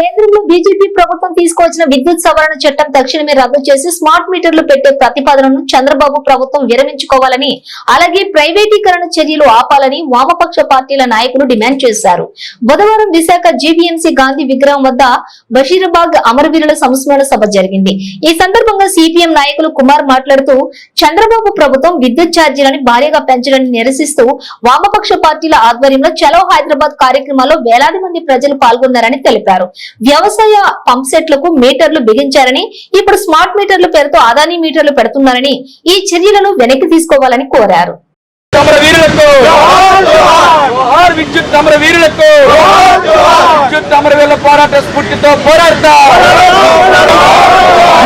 కేంద్రంలో బీజేపీ ప్రభుత్వం తీసుకువచ్చిన విద్యుత్ సవరణ చట్టం తక్షణమే రద్దు చేసి స్మార్ట్ మీటర్లు పెట్టే ప్రతిపాదనను చంద్రబాబు ప్రభుత్వం విరమించుకోవాలని అలాగే ప్రైవేటీకరణ చర్యలు ఆపాలని వామపక్ష పార్టీల నాయకులు డిమాండ్ చేశారు. బుధవారం విశాఖ జీవీఎంసీ గాంధీ విగ్రహం వద్ద బషీరాబాద్ అమరవీరుల సంస్మరణ సభ జరిగింది. ఈ సందర్భంగా సిపిఎం నాయకులు కుమార్ మాట్లాడుతూ చంద్రబాబు ప్రభుత్వం విద్యుత్ ఛార్జీలను భారీగా పెంచడాన్ని నిరసిస్తూ వామపక్ష పార్టీల ఆధ్వర్యంలో చలో హైదరాబాద్ కార్యక్రమాల్లో వేలాది మంది ప్రజలు పాల్గొన్నారని తెలిపారు. వ్యవసాయ పంప్ సెట్లకు మీటర్లు బిగించారని ఇప్పుడు స్మార్ట్ మీటర్ల పేరుతో అదానీ మీటర్లు పెడుతున్నారని ఈ చర్యలను వెనక్కి తీసుకోవాలని కోరారు. విద్యుత్ వీరులకు! పోరాట స్ఫూర్తితో పోరాడతా!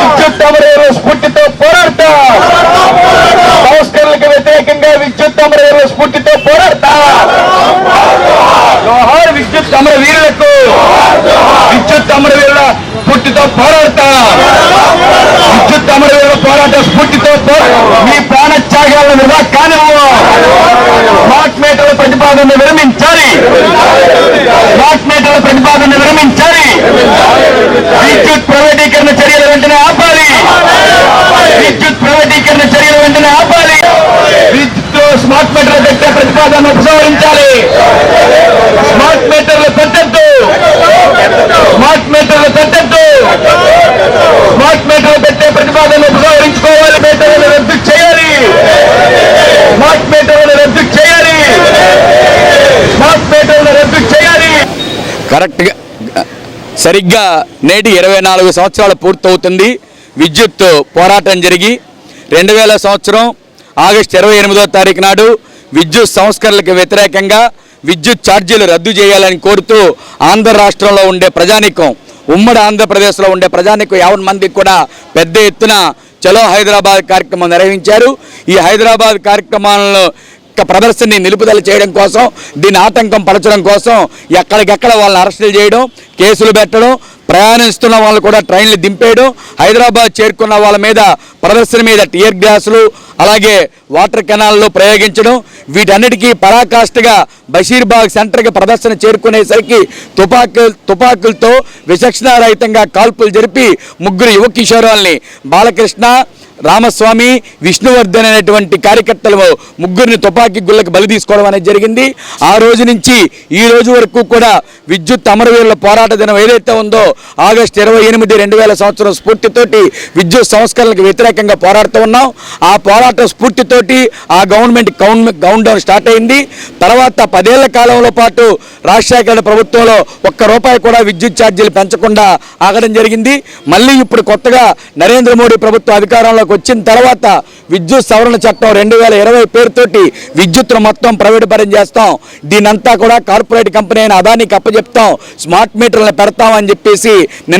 విద్యుత్ సమర వీరుల స్ఫూర్తితో పోరాడతా! సంస్కరణలకు వ్యతిరేకంగా విద్యుత్ స్ఫూర్తితో పోరాడతా! విద్యుత్ సమర స్ఫూర్తితో పోరాడతా. విద్యుత్ సమర పోరాట స్ఫూర్తితో మీ ప్రాణ త్యాగాలను వృధా కానివ్వు. స్మార్ట్ మీటర్ల ప్రతిపాదన విరమించాలి. స్మార్ట్ మీటర్ల ప్రతిపాదన విరమించాలి. విద్యుత్ ప్రైవేటీకరణ చర్యలు వెంటనే ఆపాలి. విద్యుత్ ప్రైవేటీకరణ చర్యలు వెంటనే ఆపాలి. విద్యుత్ స్మార్ట్ మీటర్ల పెట్టే ప్రతిపాదన ఉపసంహరించాలి. స్మార్ట్ మీటర్లు పెట్టద్దు స్మార్ట్ మీటర్లు పెట్టద్దు. స్మార్ట్ మీటర్లు పెట్టే ప్రతిపాదన ఉపసంహరించుకోవాలి. మీటర్లను రద్దు చేయాలి. స్మార్ట్ మీటర్లను రద్దు చేయాలి. స్మార్ట్ మీటర్లను రద్దు చేయాలి. కరెక్ట్గా సరిగ్గా నేటి ఇరవై నాలుగు సంవత్సరాలు పూర్తవుతుంది. విద్యుత్ పోరాటం జరిగి రెండు వేల సంవత్సరం ఆగస్టు ఇరవై ఎనిమిదో తారీఖు నాడు విద్యుత్ సంస్కరణలకు వ్యతిరేకంగా విద్యుత్ ఛార్జీలు రద్దు చేయాలని కోరుతూ ఆంధ్ర రాష్ట్రంలో ఉండే ప్రజానీకం ఉమ్మడి ఆంధ్రప్రదేశ్లో ఉండే ప్రజానీకం యావన్ మందికి కూడా పెద్ద ఎత్తున చలో హైదరాబాద్ కార్యక్రమం నిర్వహించారు. ఈ హైదరాబాద్ కార్యక్రమాలను ప్రదర్శనని నిలుపుదల చేయడం కోసం దీన్ని ఆటంకం పరచడం కోసం ఎక్కడికెక్కడ వాళ్ళని అరెస్టులు చేయడం కేసులు పెట్టడం ప్రయాణిస్తున్న వాళ్ళు కూడా ట్రైన్లు దింపేయడం హైదరాబాద్ చేరుకున్న వాళ్ళ మీద ప్రదర్శన మీద టీయర్ గ్యాసులు అలాగే వాటర్ కెనాల్లో ప్రయోగించడం. వీటన్నిటికీ పరాకాష్ఠగా బషీర్బాగ్ సెంటర్కి ప్రదర్శన చేరుకునేసరికి తుపాకు తుపాకులతో విచక్షణారహితంగా కాల్పులు జరిపి ముగ్గురు యువ కిషోరాల్ని బాలకృష్ణ రామస్వామి విష్ణువర్ధన్ అనేటువంటి కార్యకర్తలు ముగ్గురిని తుపాకీ గుళ్ళకి బలి తీసుకోవడం అనేది జరిగింది. ఆ రోజు నుంచి ఈ రోజు వరకు కూడా విద్యుత్ అమరవీరుల పోరాట దినం ఏదైతే ఉందో ఆగస్టు ఇరవై ఎనిమిది రెండు వేల సంవత్సరం స్ఫూర్తితోటి విద్యుత్ సంస్కరణలకు వ్యతిరేకంగా పోరాడుతూ ఉన్నాం. ఆ పోరాట స్ఫూర్తితోటి ఆ గవర్నమెంట్ కౌన్ కౌంట్ డౌన్ స్టార్ట్ అయింది. తర్వాత పదేళ్ళ కాలంలో పాటు రాజశేఖర ప్రభుత్వంలో ఒక్క రూపాయి కూడా విద్యుత్ ఛార్జీలు పెంచకుండా ఆగడం జరిగింది. మళ్ళీ ఇప్పుడు కొత్తగా నరేంద్ర మోడీ ప్రభుత్వం అధికారంలోకి వచ్చిన తర్వాత విద్యుత్ సవరణ చట్టం రెండు వేల ఇరవై పేరుతోటి విద్యుత్ను మొత్తం ప్రైవేట్ చేస్తాం. దీనంతా కూడా కార్పొరేట్ కంపెనీ అయిన అదానికి అప్పచెప్తాం స్మార్ట్ మీటర్లను పెడతామని చెప్పేసి